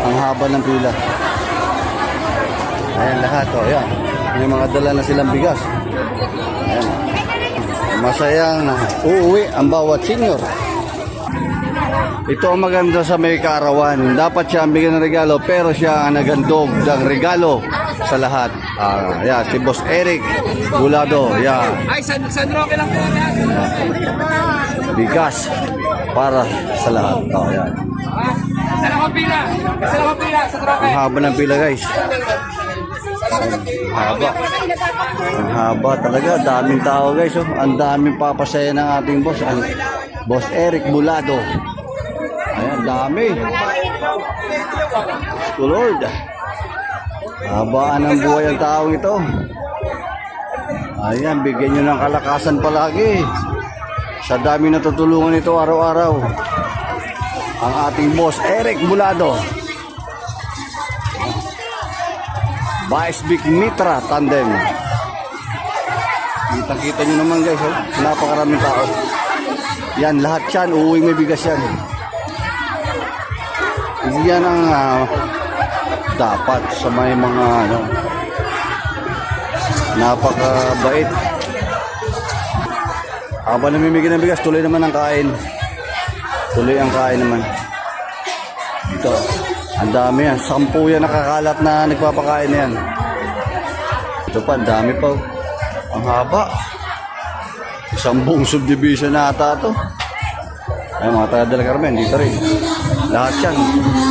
Ang haba ng pila. Ayan lahat, oh, ayan. May mga dala na silang bigas. Ayan. Masayang uuwi ang bawat senior. Ito ang maganda sa may kaarawan. Dapat siya ang bigyan ng regalo pero siya ang nagandog ng regalo sa lahat. Ah, yeah, si Boss Eric Bulado. Yeah. Ay, San, San Roque lang po. Bigas para sa lahat. Oh, yan. Ang haba ng pila guys. Haba. Ang haba talaga. Daming tao guys. Oh. Ang daming papasaya ng ating boss. Ang boss Eric Bulado. Ayan, dami. Ko Lord. Habaan ng buhay ang taong ito. Ayan, bigyan nyo ng kalakasan palagi. Sa dami na tutulungan ito araw-araw. Ang ating boss, Eric Bulado. Big Mitra Tandem. Kita-kita nyo naman guys, oh. napakaraming tao. Yan, lahat yan, uuwing may bigas yan. Yan ang ah, dapat sa may mga ano, napakabait. Habang namimigay ng bigas, tuloy naman ang kain. Tuloy ang kain naman. Ito, ang dami yan. Sampu yan nakakalat na nagpapakain na yan. Ito pa, ang dami pa. oh. Ang haba. Isang buong subdivision na ata ito. Ay, mga taga del Carmen, dito rin. Lahat yan.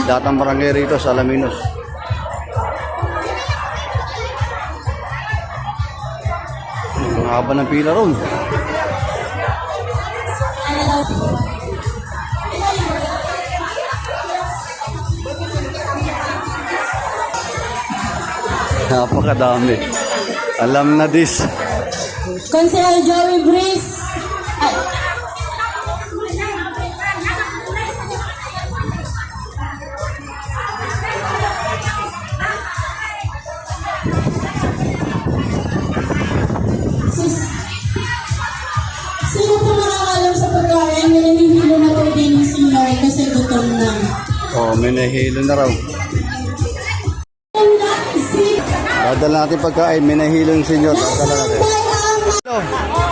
Lahat ng barangay rito sa Alaminos. Ang haba ng pila ron. Napakadami. Alam na this. Consel Joey Breeze. Ay, sis, sino po nakakalam sa pagkain na nanihilo na po din si kasi gutom na? Oh, may nahilo na raw. Si Dadala natin pagkain. May nahilo yung senyor. Dadala natin. Hello.